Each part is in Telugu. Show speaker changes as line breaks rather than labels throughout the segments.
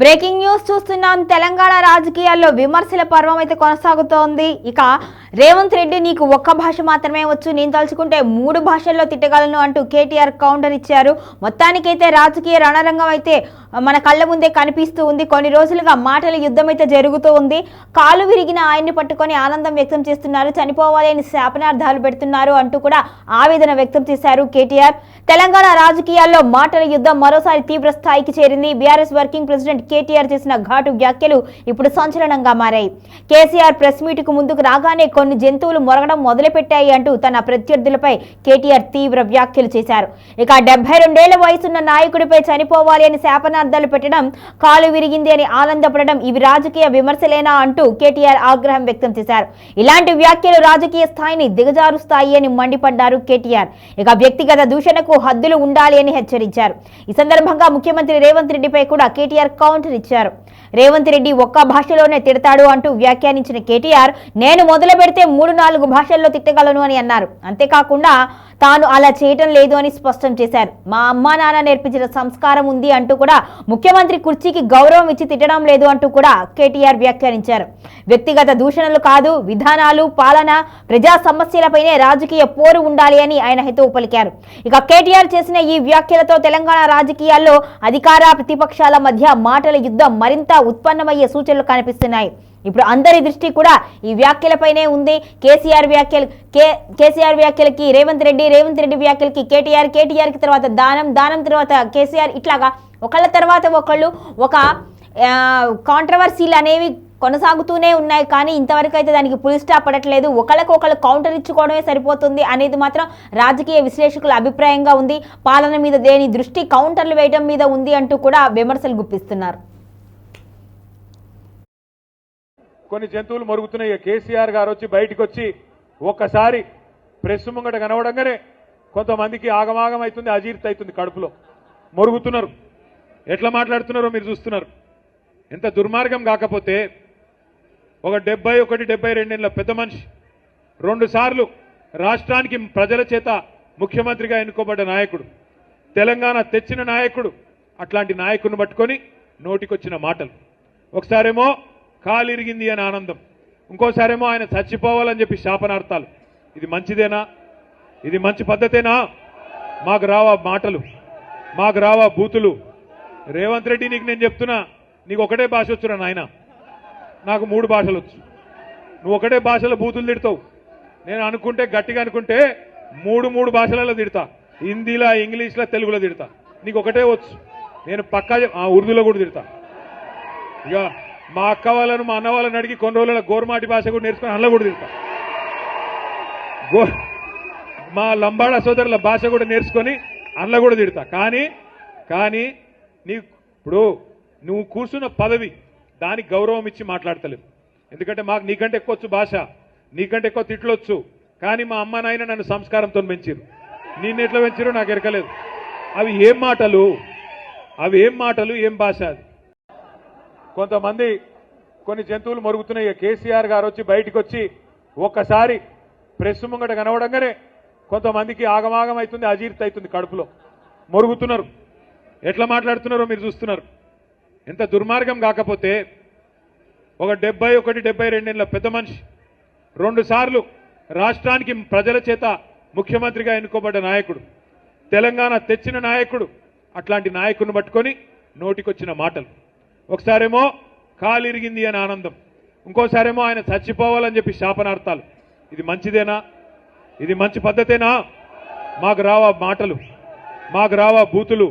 బ్రేకింగ్ న్యూస్ చూస్తున్నాం. తెలంగాణ రాజకీయాల్లో విమర్శల పర్వం అయితే కొనసాగుతోంది. ఇక రేవంత్ రెడ్డి నీకు ఒక్క భాష మాత్రమే వచ్చు. నేను తలుచుకుంటే మూడు భాషల్లో తిట్టగలను అంటూ కేటీఆర్ కౌంటర్ ఇచ్చారు. మొత్తానికైతే రాజకీయ రణరంగం అయితే మన కళ్ళ ముందే కనిపిస్తూ ఉంది. కొన్ని రోజులుగా మాటల యుద్ధం అయితే జరుగుతూ ఉంది. కాలు విరిగిన ఆయన్ని పట్టుకొని ఆనందం వ్యక్తం చేస్తున్నారు. చనిపోవాలని శాపనార్థాలు పెడుతున్నారు అంటూ కూడా ఆవేదన వ్యక్తం చేశారు కేటీఆర్. తెలంగాణ రాజకీయాల్లో మాటల యుద్ధం మరోసారి తీవ్ర స్థాయికి చేరింది. బీఆర్ఎస్ వర్కింగ్ ప్రెసిడెంట్ కేటీఆర్ చేసిన ఘాటు వ్యాఖ్యలు ఇప్పుడు సంచలనంగా మారాయి. కేసీఆర్ ప్రెస్ మీట్కు ముందుకు రాగానే కొన్ని జంతువులు మొరగడం మొదలుపెట్టాయి అంటూ తన ప్రత్యర్థులపై కేటీఆర్ తీవ్ర వ్యాఖ్యలు చేశారు. ఇక డెబ్బై రెండేళ్ళ వయసున్న నాయకుడిపై చనిపోవాలి అని శాపనార్థాలు పెట్టడం కాలు విరిగింది అని ఆనందపడడం ఇవి రాజకీయ విమర్శలేనా అంటూ కేటీఆర్ ఆగ్రహం వ్యక్తం చేశారు. ఇలాంటి వ్యాఖ్యలు రాజకీయ స్థాయిని దిగజారుస్తాయి అని మండిపడ్డారు కేటీఆర్. ఇక వ్యక్తిగత దూషణకు హద్దులు ఉండాలి అని హెచ్చరించారు. ఈ సందర్భంగా ముఖ్యమంత్రి రేవంత్ రెడ్డిపై కూడా కేటీఆర్ కౌంటర్ ఇచ్చారు. రేవంత్ రెడ్డి ఒక్క భాషలోనే తిడతాడు అంటూ వ్యాఖ్యానించిన కేటీఆర్ నేను మొదలు పెడితే మూడు నాలుగు భాషల్లో తిట్టగలను అని అన్నారు. అంతేకాకుండా తాను అలా చేయటం లేదు అని స్పష్టం చేశారు. మా అమ్మా నాన్న నేర్పించిన సంస్కారం ఉంది అంటూ కూడా ముఖ్యమంత్రి కుర్చీకి గౌరవం ఇచ్చి తిట్టడం లేదు అంటూ కూడా కేటీఆర్ వ్యాఖ్యానించారు. వ్యక్తిగత దూషణలు కాదు విధానాలు పాలన ప్రజా సమస్యలపైనే రాజకీయ పోరు ఉండాలి అని ఆయన హితవు పలికారు. ఇక కేటీఆర్ చేసిన ఈ వ్యాఖ్యలతో తెలంగాణ రాజకీయాల్లో అధికార ప్రతిపక్షాల మధ్య మాట పార్టీల యుద్ధం మరింత ఉత్పన్నమయ్యే సూచనలు కనిపిస్తున్నాయి. ఇప్పుడు అందరి దృష్టి కూడా ఈ వ్యాఖ్యలపైనే ఉంది. కేసీఆర్ వ్యాఖ్యలు కే కేసీఆర్ వ్యాఖ్యలకి రేవంత్ రెడ్డి రేవంత్ రెడ్డి వ్యాఖ్యలకి కేటీఆర్ కేటీఆర్కి తర్వాత దానం దానం తర్వాత కేసీఆర్ ఇట్లాగా ఒకళ్ళ తర్వాత ఒకళ్ళు ఒక కాంట్రవర్సీలు అనేవి కొనసాగుతూనే ఉన్నాయి. కానీ ఇంతవరకు అయితే దానికి పులి స్టాప్ పడట్లేదు. ఒకళ్ళకి ఒకళ్ళు కౌంటర్ ఇచ్చుకోవడమే సరిపోతుంది అనేది మాత్రం రాజకీయ విశ్లేషకుల అభిప్రాయంగా ఉంది. పాలన మీద దేని దృష్టి కౌంటర్లు వేయడం మీద ఉంది అంటూ కూడా విమర్శలు గుప్పిస్తున్నారు.
కొన్ని జంతువులు మరుగుతున్నాయి. కేసీఆర్ గారు వచ్చి బయటకు వచ్చి ఒక్కసారి ప్రెస్ ముంగట కనవడంగానే కొంతమందికి ఆగమాగం అవుతుంది అజీర్తి అవుతుంది కడుపులో. మరుగుతున్నారు. ఎట్లా మాట్లాడుతున్నారో మీరు చూస్తున్నారు. ఎంత దుర్మార్గం కాకపోతే ఒక డెబ్బై ఒకటి డెబ్బై రెండేళ్ళ పెద్ద మనిషి. రెండుసార్లు రాష్ట్రానికి ప్రజల చేత ముఖ్యమంత్రిగా ఎన్నుకోబడ్డ నాయకుడు. తెలంగాణ తెచ్చిన నాయకుడు. అట్లాంటి నాయకుడిని పట్టుకొని నోటికొచ్చిన మాటలు. ఒకసారేమో కాలిరిగింది అని ఆనందం. ఇంకోసారేమో ఆయన చచ్చిపోవాలని చెప్పి శాపనార్థాలు. ఇది మంచిదేనా? ఇది మంచి పద్ధతేనా? మాకు రావా మాటలు. మాకు రావా బూతులు. రేవంత్ రెడ్డి నీకు నేను చెప్తున్నా. నీకు ఒకటే భాష వచ్చురా నాయన. నాకు మూడు భాషలు వచ్చు. నువ్వు ఒకటే భాషలో బూతులు తిడతావు. నేను అనుకుంటే గట్టిగా అనుకుంటే మూడు మూడు భాషలలో తిడతా. హిందీలో ఇంగ్లీష్లో తెలుగులో తిడతా. నీకు ఒకటే వచ్చు. నేను పక్కా ఉర్దూలో కూడా తిడతా. ఇక మా అక్క వాళ్ళను మా అన్న వాళ్ళని అడిగి కొన్ని రోజుల గోర్మాటి భాష కూడా నేర్చుకుని అందులో కూడా తిడతా. గో మా లంబాడ సోదరుల భాష కూడా నేర్చుకొని అందులో కూడా తిడతా. కానీ కానీ నీ ఇప్పుడు నువ్వు కూర్చున్న పదవి దానికి గౌరవం ఇచ్చి మాట్లాడతలేం ఎందుకంటే మాకు నీకంటే ఎక్కువ వచ్చు భాష నీకంటే ఎక్కువ తిట్లొచ్చు కానీ మా అమ్మ నాయన నన్ను సంస్కారంతో పెంచారు. నిన్ను ఎట్లా పెంచారో నాకు ఎరకలేదు. అవి ఏం మాటలు? అవి ఏం మాటలు? ఏం భాష అది? కొంతమంది కొన్ని జంతువులు మరుగుతున్నాయి. కేసీఆర్ గారు వచ్చి బయటకు వచ్చి ఒక్కసారి ప్రెస్ ముంగట కనవడంగానే కొంతమందికి ఆగమాగం అవుతుంది అజీర్తి అవుతుంది కడుపులో. మరుగుతున్నారు. ఎట్లా మాట్లాడుతున్నారో మీరు చూస్తున్నారు. ఎంత దుర్మార్గం కాకపోతే ఒక డెబ్బై ఒకటి డెబ్బై రెండేళ్ళ పెద్ద మనిషి రెండుసార్లు రాష్ట్రానికి ప్రజల చేత ముఖ్యమంత్రిగా ఎన్నుకోబడ్డ నాయకుడు తెలంగాణ తెచ్చిన నాయకుడు అట్లాంటి నాయకుడిని పట్టుకొని నోటికొచ్చిన మాటలు. ఒకసారేమో కాలిరిగింది అని ఆనందం. ఇంకోసారేమో ఆయన చచ్చిపోవాలని చెప్పి శాపనార్థాలు. ఇది మంచిదేనా? ఇది మంచి పద్ధతేనా? మాకు రావా మాటలు మాకు రావా బూతులు.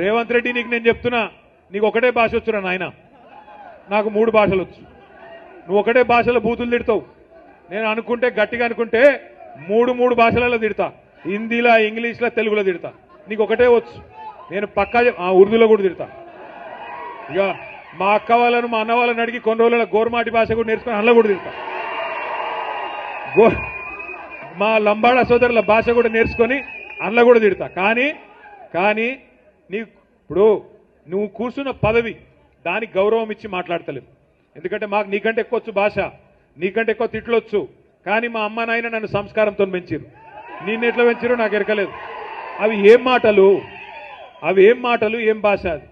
రేవంత్ రెడ్డి నీకు నేను చెప్తున్నా నీకు ఒకటే భాష వచ్చురా నాయన. నాకు మూడు భాషలు వచ్చు. నువ్వు ఒకటే భాషలో బూతులు తిడతావు. నేను అనుకుంటే గట్టిగా అనుకుంటే మూడు మూడు భాషలలో తిడతా. హిందీలో ఇంగ్లీష్లో తెలుగులో తిడతా. నీకు ఒకటే వచ్చు. నేను పక్కా ఉర్దూలో కూడా తిడతా. ఇక మా అక్క వాళ్ళను మా అన్న వాళ్ళని అడిగి కొన్ని రోజుల గోర్మాటి భాష కూడా నేర్చుకుని అందులో కూడా తిడతా. గో మా లంబాడ సోదరుల భాష కూడా నేర్చుకొని అందులో కూడా తిడతా. కానీ కానీ నీ ఇప్పుడు నువ్వు కూర్చున్న పదవి దానికి గౌరవం ఇచ్చి మాట్లాడతలేవు. ఎందుకంటే మాకు నీకంటే ఎక్కువ వచ్చు భాష నీకంటే ఎక్కువ తిట్లొచ్చు కానీ మా అమ్మ నాయన నన్ను సంస్కారంతో పెంచారు నిన్ను ఎట్లా పెంచారో నాకు ఎరకలేదు. అవి ఏం మాటలు? అవి ఏం మాటలు? ఏం భాష అది?